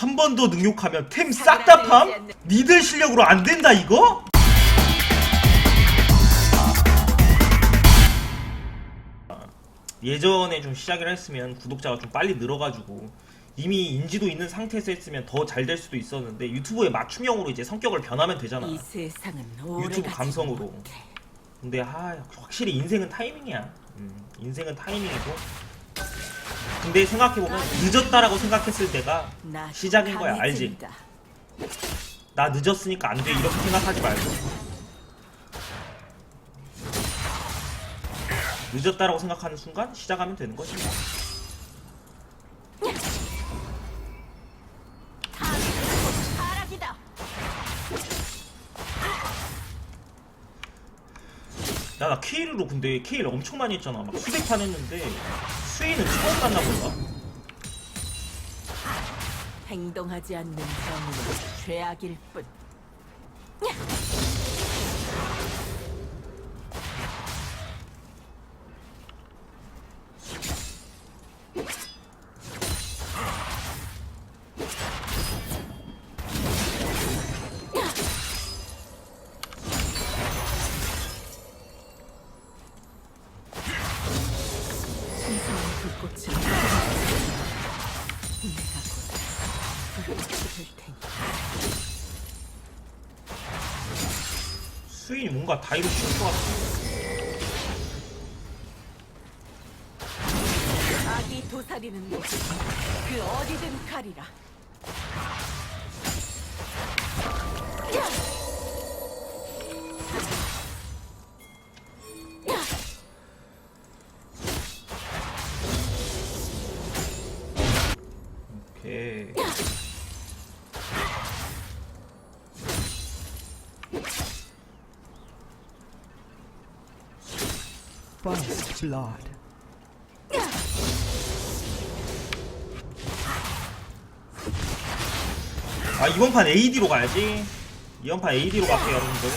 한 번 더 능욕하면 템 싹 다 팜? 니들 실력으로 안 된다 이거? 예전에 좀 시작을 했으면 구독자가 좀 빨리 늘어가지고 이미 인지도 있는 상태에서 했으면 더 잘 될 수도 있었는데 유튜브에 맞춤형으로 이제 성격을 변하면 되잖아. 유튜브 감성으로. 근데 아 확실히 인생은 타이밍이야. 음, 인생은 타이밍이고. 근데 생각해보면 늦었다라고 생각했을 때가 나 시작인 거야, 알지? 나 늦었으니까 안 돼 이렇게 생각하지 말고. 늦었다라고 생각하는 순간 시작하면 되는 거지 나 케일로 근데 케일 엄청 많이 했잖아 막 수백 판 했는데 스웨이는 처음 만나 볼까? 행동하지 않는 정의는 죄악일 뿐. 스웨이 뭔가 다이로 칠것 같아. 악이 도사리는 곳, 그 어디든 가리라. 오케이 First blood. 아 이번 판 AD로 가야지. 이번 판 AD로 갈게요 여러분들.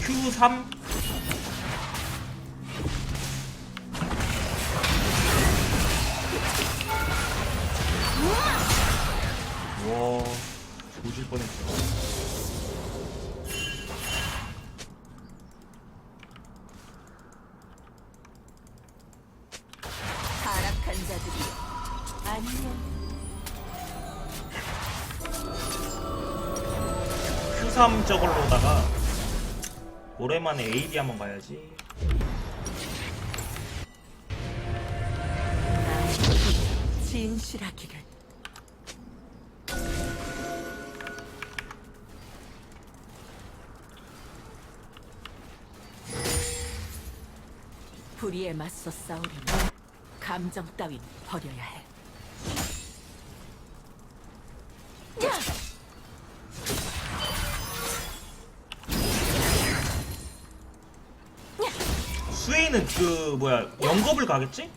Q3 와 조질 뻔했어 Q3 저걸로다가 오랜만에 AD 한번 가야지 진실하기를. 불의에 맞서 싸우려면 감정 따윈 버려야 해. 스웨이는 그 뭐야 영겁을 가겠지?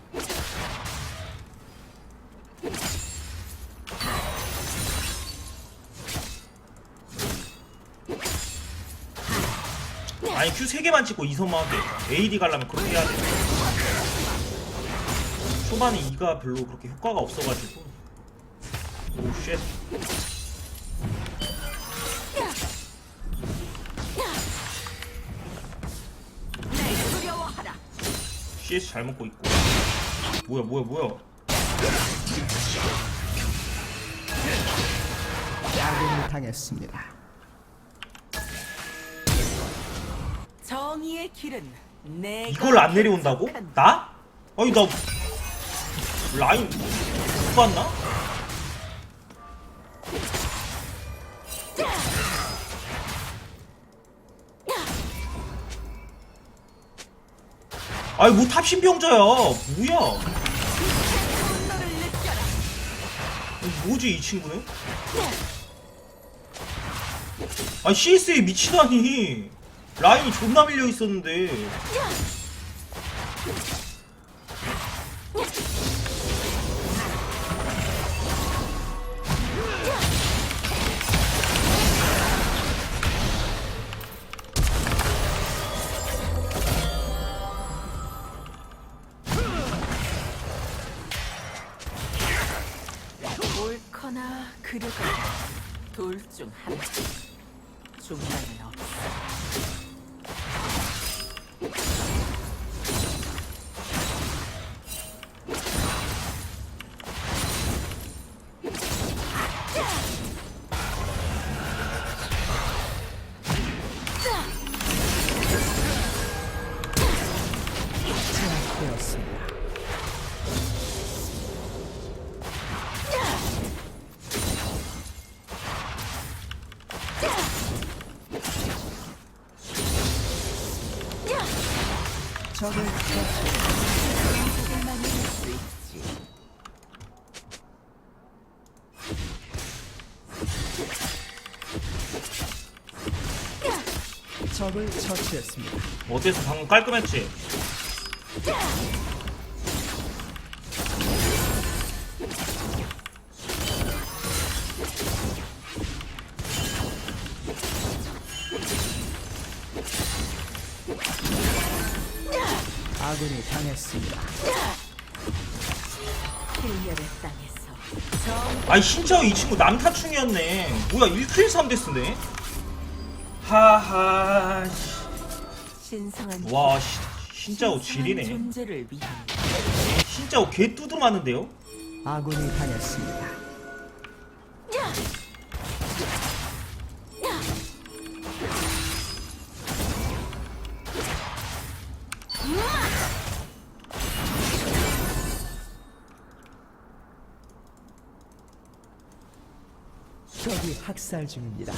아니 Q 3개만 찍고 2선만 하게 AD 가려면 그렇게 해야 돼. 초반에 2가 별로 그렇게 효과가 없어가지고. 오쉣 CS 잘 먹고 있고 뭐야 뭐야 뭐야 아군이 당했습니다. 정의의 길은 이걸 안 내려온다고? 나? 아니 나 라인 못 봤나? 아니 뭐 탑신병자야 뭐야. 뭐지 이 친구는? 아 CS에 미치다니 라인이 존나 밀려 있었는데 옳거나 그르거나 둘 중 하나. 중간은 없어. 적을 처치. 적을 처치했습니다. 어때서 방금 깔끔했지? 아군이 당했습니다. 힐려의 땅에서 정 아니 신짜오 이 친구 남타충이었네 뭐야 1킬 3데스네 하하 씨. 신성한 와 시, 신짜오 신성한 지리네 존재를 위한 신짜오 개 두드러 맞는데요? 아군이 당했습니다. 학살 중입니다.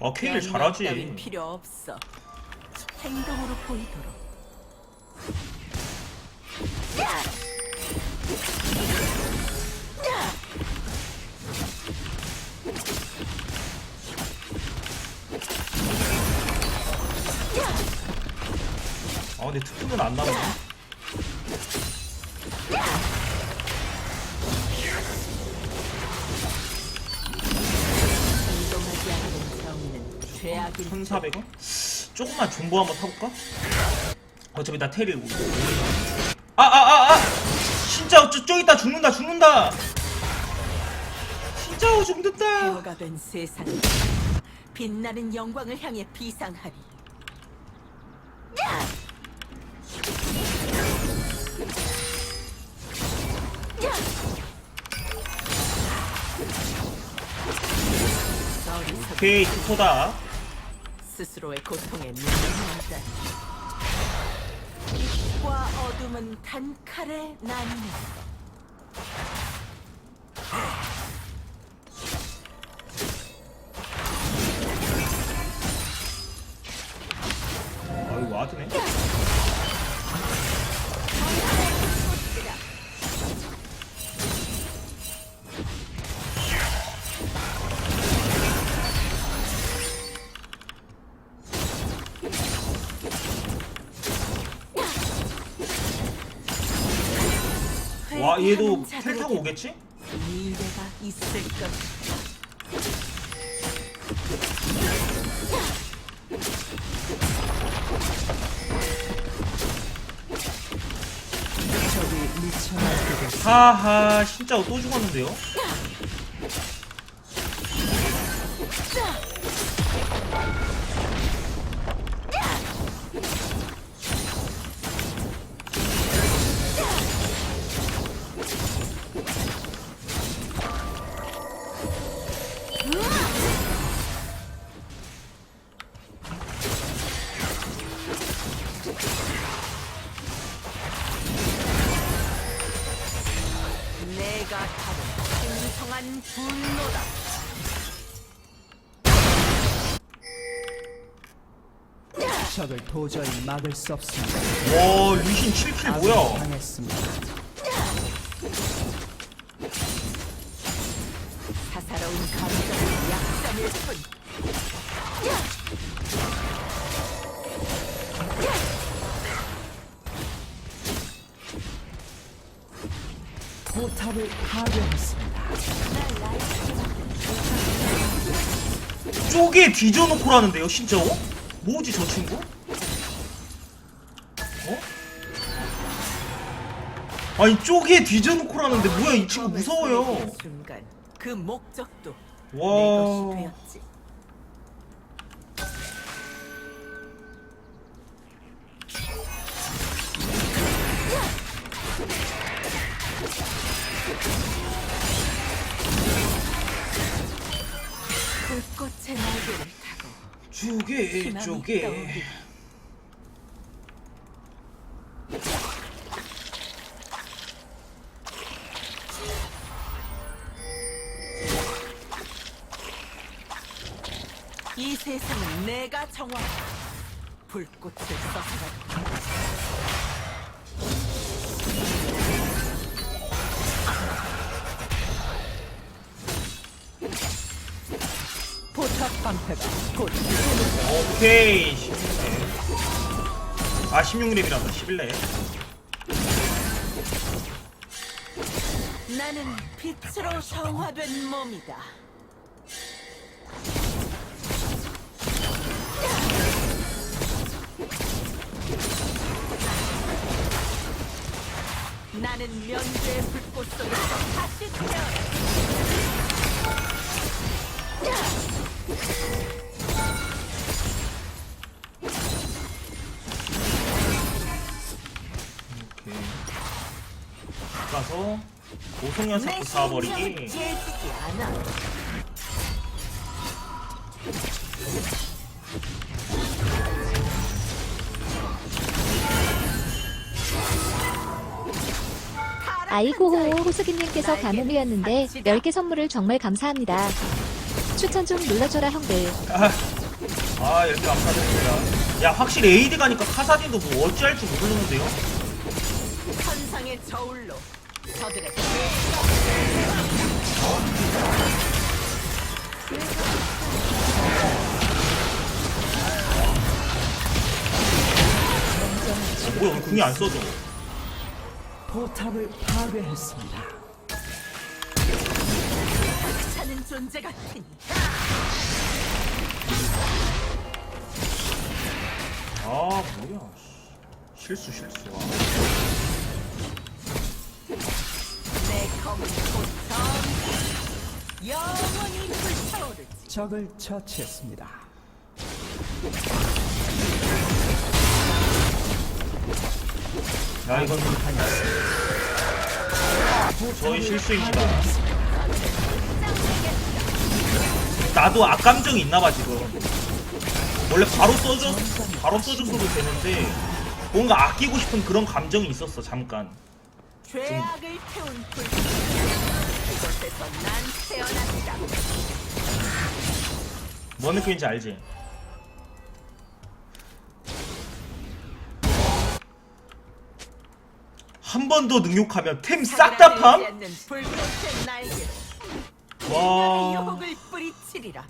아 케일 따윈 잘하지 필요 없어. 행동으로 보이도록. 아 근데 특훈은 안 나오네 1400원? 조금만 존버 한번 타볼까? 어차피 나 테리 아아 아 아 진짜 저, 저 있다 죽는다 죽는다 진짜 죽는다 태워가 된 세상. 빛나는 영광을 향해 비상하리. 어리석은 오케이 투포다 스스로의 고통에 눈물난다. 빛과 어둠은 단칼에 나뉘는 아 이거 와드네 얘도 텔 타고 오겠지? 미래가 있을 것. 하하 진짜 또 죽었는데요? 적을 도저히 막을 수 없습니다. 와 리신 7킬 아군이 뭐야 당했습니다. 사사로운 감정의 약점일 뿐. 포탑을 파괴했습니다. 쪼개 뒤져놓고라는데요 진짜 어? 뭐지 저 친구? 어? 아니 쪼개 뒤져놓고라는데 뭐야 이 친구 무서워요 순간 그 목적도 내와 것이 되었지. 이 쪼개 떠오르. 이 세상은 내가 정화한다. 불꽃을 쏟아 오케이 16렙 아 16렙이란다 11렙 나는 빛으로 성화된 몸이다. 나는 면죄의 불꽃 속에서 다시 태어나. 가서 고성현 내 사고 심장은 쏴버리기 깨지지 않아. 아이고 호수기님께서 가뭄이었는데 10개 선물을 정말 감사합니다. 추천 좀 눌러줘라 형들. 아 이렇게 감사드립니다 야 확실히 에이드 가니까 카사딘도 뭐 어찌할 줄 모르는데요 천상의 저울로 저들의 어, 뭐야 궁이 안 써져 포탑을 파괴했습니다. 차는 존재 같으니 아 뭐야 씨. 실수 실수 아. 내 검은 영원히 불타오르지. 적을 처치했습니다. 야 이건 저희 실수입니다 나도 악감정이 있나봐 지금 원래 바로 써줬 바로 써줬어도 되는데 뭔가 아끼고 싶은 그런 감정이 있었어 잠깐 죄악을 태운 불. 이곳에서 난 태어났다. 뭔 느낌인지 알지? 한 번 더 능욕하면 템 싹 다 팜? 않는 불꽃의 날개. 와, 유혹을 뿌리치 리라.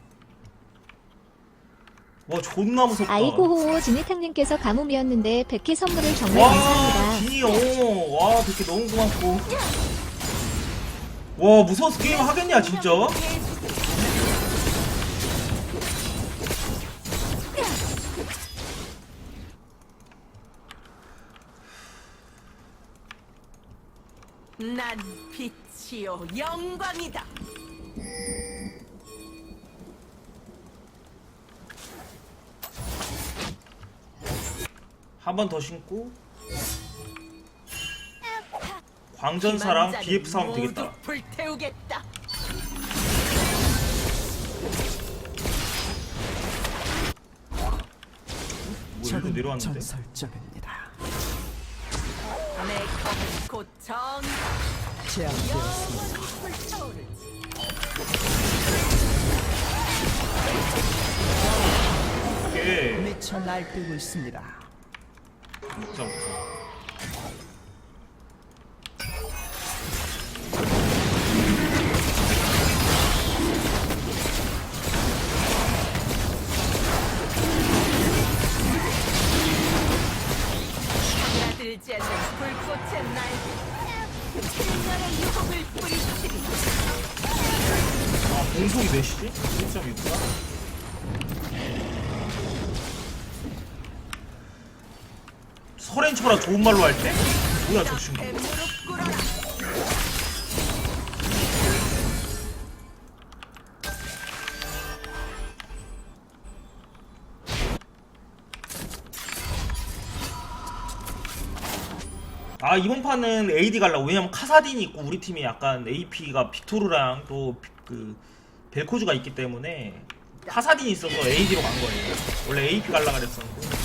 와 존나 무섭다. 아이고 호호 진이탕님께서 가뭄이었는데 100개 선물을 정말 와, 감사합니다. 진이요. 와, 되게 너무 고맙고. 와, 무서워서 게임 하겠냐, 진짜? 난 빛이요 영광이다. 한 번 더 신고. 광전사랑 BF 싸움 되겠다. 불태우겠다. 뭐 적은 내려왔는데? 전설적입니다. 내 검은 고청 제압되었습니다. 영원히 불타오르지. 오케이. 미쳐 미쳐 날뛰고 있습니다. 무서워. 나들지 않는 불꽃의 아, 공속이 몇이지? 1.6가? 설엔초라 좋은 말로 할 때? 뭐야 저 친구? 아 이번 판은 AD 갈라고. 왜냐면 카사딘이 있고 우리 팀이 약간 AP가 빅토르랑 또 그 벨코즈가 있기 때문에 카사딘이 있어서 AD로 간 거예요. 원래 AP 갈라 그랬었는데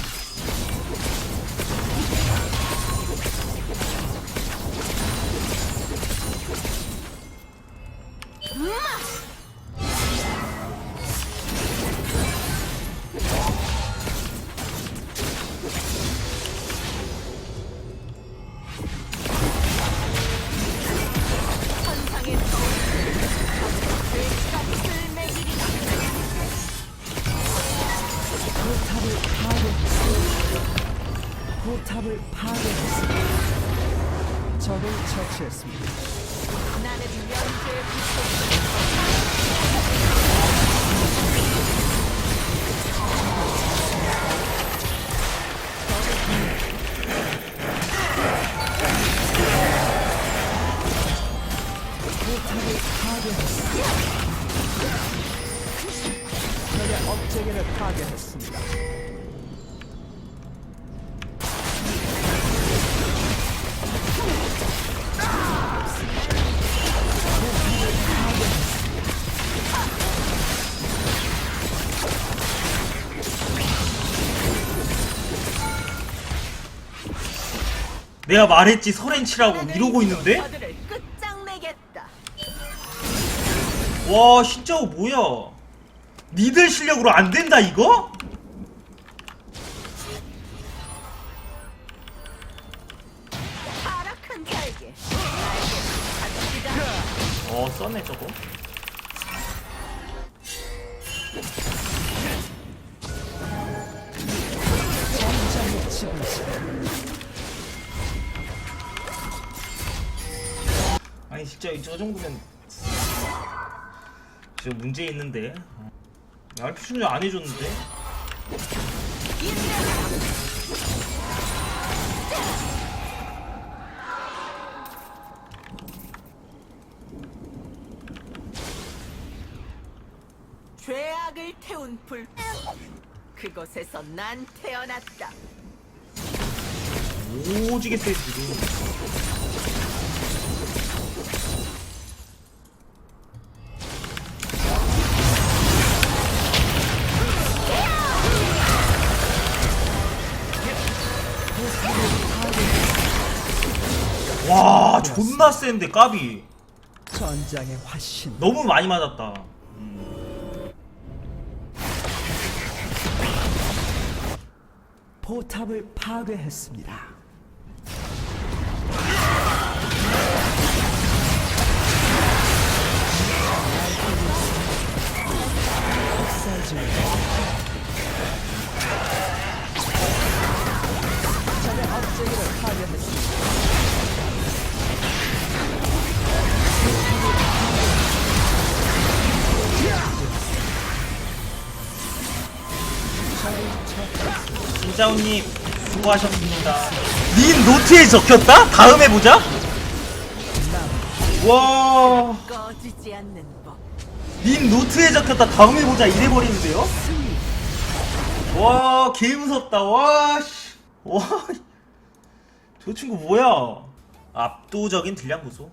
업체계를 파괴했습니다. 내가 말했지 설엔치라고 이러고 있는데? 끝장내겠다 와 진짜 뭐야 니들 실력으로 안 된다 이거? 어 써네 저거 아니 진짜 저 정도면 진짜 문제 있는데 어. 알피 충전 안 해줬는데? 죄악을 태운 불. 그곳에서 난 태어났다. 오지게 세 지금 존나 센데 까비. 전장의 화신. 너무 많이 맞았다. 포탑을 파괴했습니다. 김자훈님 수고하셨습니다. 닌 노트에 적혔다? 다음에 보자. 와... 꺼지지 않는 법. 닌 노트에 적혔다. 다음에 보자. 이래 버리는데요? 와 개 무섭다. 와 씨. 와 저 친구 뭐야? 압도적인 딜량 보소